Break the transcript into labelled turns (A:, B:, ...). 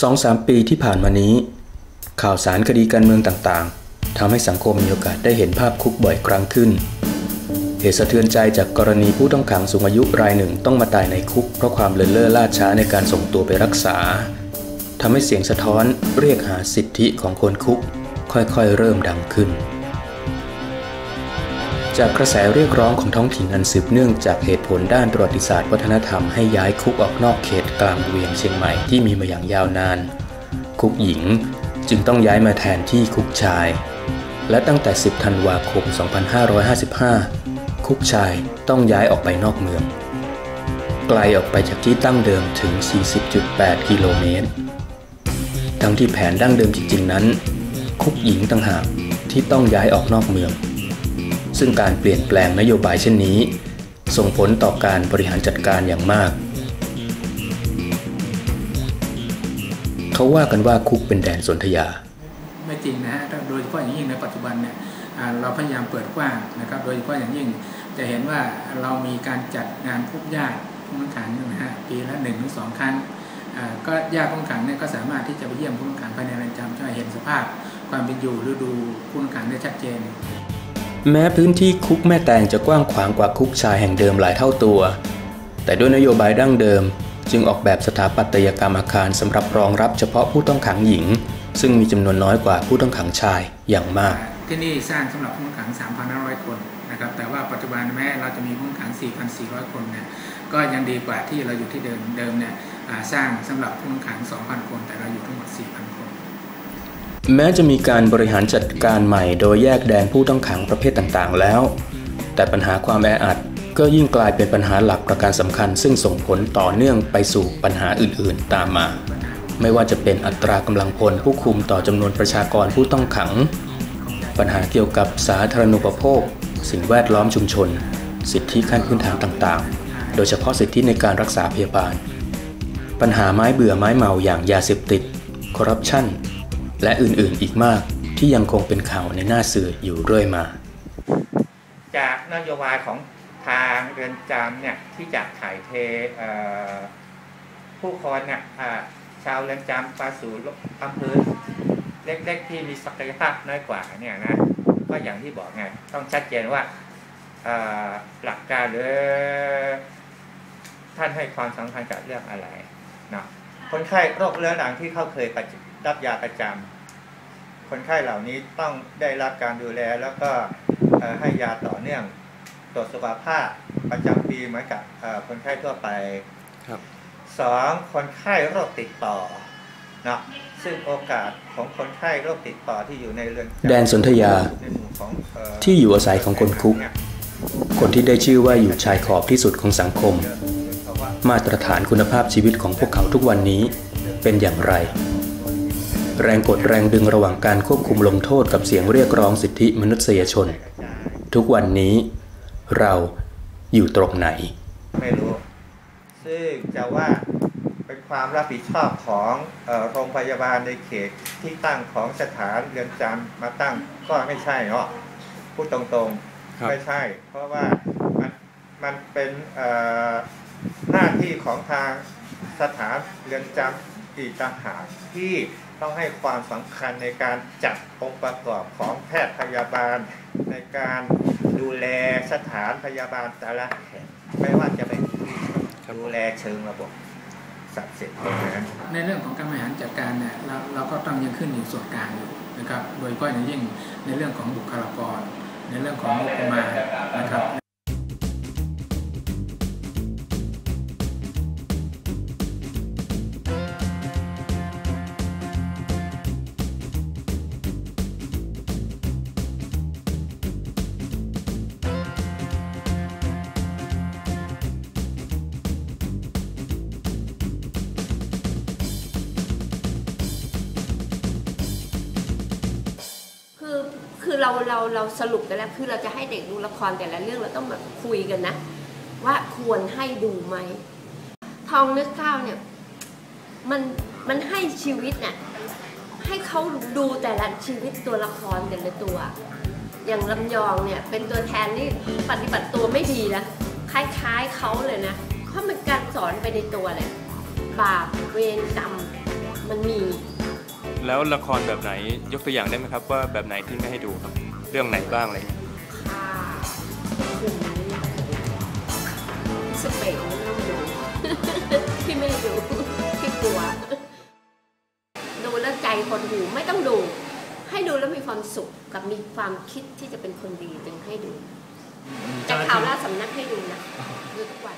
A: สองสามปีที่ผ่านมานี้ ข่าวสารคดีการเมืองต่างๆทำให้สังคมมีโอกาสได้เห็นภาพคุกบ่อยครั้งขึ้น เหตุสะเทือนใจจากกรณีผู้ต้องขังสูงอายุรายหนึ่งต้องมาตายในคุก เพราะความเลินเล่อล่าช้าในการส่งตัวไปรักษาทำให้เสียงสะท้อนเรียกหาสิทธิของคนคุก ค่อยๆ เริ่มดังขึ้น จากกระแสเรียกร้องของท้องถิ่นอันสืบเนื่องจากเหตุผลด้านประวัติศาสตร์วัฒนธรรมให้ย้ายคุกออกนอกเขตกลางเวียงเชียงใหม่ที่มีมาอย่างยาวนาน คุกหญิงจึงต้องย้ายมาแทนที่คุกชาย และตั้งแต่ 10 ธันวาคม 2555 คุกชายต้องย้ายออกไปนอกเมือง ไกลออกไปจากที่ตั้งเดิมถึง 40.8 กิโลเมตร ทั้งที่แผนดั้งเดิมจริงๆนั้น คุกหญิงต่างหากที่ต้องย้ายออกนอกเมือง ซึ่งการเปลี่ยนแปลงนโยบายเช่นนี้ ส่งผลต่อการบริหารจัดการอย่างมาก เขาว่ากันว่าคุกเป็นแดนสนธยา
B: ไม่จริงนะฮะโดยเฉพาะอย่างยิ่งในปัจจุบันเนี่ยเราพยายามเปิดกว้างนะครับโดยเฉพาะอย่างยิ่งจะเห็นว่าเรามีการจัดงานพบญาติผู้ต้องขังนะฮะปีละหนึ่งถึงสองครั้งก็ญาติผู้ต้องขังเนี่ยก็สามารถที่จะไปเยี่ยมผู้ต้องขังภายในเรือนจำจะเห็นสภาพความเป็นอยู่หรือดูผู้ต้องขังได้ชัดเจน
A: แม้พื้นที่คุกแม่แตงจะกว้างขวางกว่าคุกชายแห่งเดิมหลายเท่าตัว แต่ด้วยนโยบายดั้งเดิม จึงออกแบบสถาปัตยกรรมอาคารสำหรับรองรับเฉพาะผู้ต้องขังหญิง ซึ่งมีจำนวนน้อยกว่าผู้ต้องขังชายอย่างมาก
B: ที่นี่สร้างสำหรับผู้ต้องขัง 3,500 คนนะครับแต่ว่าปัจจุบันแม้เราจะมีผู้ต้องขัง 4,400 คนเนี่ยก็ยังดีกว่าที่เราอยู่ที่เดิมเดิมเนี่ยสร้างสำหรับผู้ต้องขัง 2,000 คน แต่เราอยู่ทั้งหมด 4,000 คน
A: แม้จะมีการบริหารจัดการใหม่โดยแยกแดนผู้ต้องขังประเภทต่างๆ แล้ว แต่ปัญหาความแออัดก็ยิ่งกลายเป็นปัญหาหลักประการสำคัญ ซึ่งส่งผลต่อเนื่องไปสู่ปัญหาอื่นๆ ตามมา ไม่ว่าจะเป็นอัตรากำลังพลผู้คุมต่อจำนวนประชากรผู้ต้องขัง ปัญหาเกี่ยวกับสาธารณูปโภค สิ่งแวดล้อมชุมชน สิทธิขั้นพื้นฐานต่างๆ โดยเฉพาะสิทธิในการรักษาพยาบาล ปัญหาไม้เบื่อไม้เมาอย่างยาเสพติดคอร์รัปชัน และอื่นๆอีกมากที่ยังคงเป็นข่าวในหน้าสื่ออยู่เรื่อยมา
C: จากนโยบายของทางเรือนจำเนี่ยที่จะถ่ายเทผู้คนเนี่ยชาวเรือนจำมาสู่อำเภอเล็กๆที่มีศักยภาพน้อยกว่าเนี่ยนะก็อย่างที่บอกไงต้องชัดเจนว่าหลักการหรือท่านให้ความสำคัญกับเรื่องอะไรเนาะคนไข้โรคเรื้อรังที่เขาเคย รับยาประจำคนไข้เหล่านี้ต้องได้รับการดูแลแล้วก็ให้ยาต่อเนื่องตรวจสุขภาพประจำปีเหมือนกับคนไข้ทั่วไปสองคนไข้โรคติดต่อเนาะซึ่งโอกาสของคนไข้โรคติดต่อที่อยู่ในเรือน
A: แดนสนธยาที่อยู่อาศัยของคนคุก คนที่ได้ชื่อว่าอยู่ชายขอบที่สุดของสังคม มาตรฐานคุณภาพชีวิตของพวกเขาทุกวันนี้เป็นอย่างไร แรงกดแรงดึงระหว่างการควบคุมลงโทษกับเสียงเรียกร้องสิทธิมนุษยชน ทุกวันนี้เราอยู่ตรงไหน
C: ไม่รู้ ซึ่งจะว่าเป็นความรับผิดชอบของโรงพยาบาลในเขตที่ตั้งของสถานเรือนจำมาตั้งก็ไม่ใช่เนาะพูดตรงๆ ไม่ใช่ เพราะว่ามันมันเป็นหน้าที่ของทางสถานเรือนจำอีกต่างหากที่ ต้องให้ความสำคัญในการจัดองค์ประกอบของแพทย์พยาบาล ในการดูแลสถานพยาบาลแต่ละแห่งไม่ว่าจะเป็นดูแลเชิงระบบสัตว์เสร็จ
B: ในเรื่องของการบริหารจัดการเนี่ยเราเราก็ต้องยังขึ้นอยู่ส่วนกลางอยู่นะครับ โดยเฉพาะในยิ่งในเรื่องของบุคลากร ในเรื่องของงบประมาณนะครับ
D: คือเราเราเราสรุปกันแล้วคือเราจะให้เด็กดูละครแต่ละเรื่องเราต้องมาคุยกันนะ ว่าควรให้ดูไหมทองนึกข้าวเนี่ยมันมันให้ชีวิตเนี่ยให้เขาดูแต่ละชีวิตตัวละครแต่ละตัว อย่างลำยองเนี่ยเป็นตัวแทนนี่ปฏิบัติตัวไม่ดีนะคล้ายๆเขาเลยนะเขาเป็นการสอนไปในตัวเลยบาปเวรกรรมมันมี
E: แล้วละครแบบไหนยกตัวอย่างได้ไหมครับ ว่าแบบไหนที่ไม่ให้ดูครับเรื่องไหนบ้างอะไรเงี้ย
D: ค่ะกลุ่มนี้สเปนไม่ต้องดูพี่ไม่ดูพี่กลัว ดูแล้วใจคนดูไม่ต้องดู ให้ดูแล้วมีความสุขกับมีความคิดที่จะเป็นคนดีจึงให้ดูแต่ข่าวล่าสำนักให้ดูนะดูทุกวัน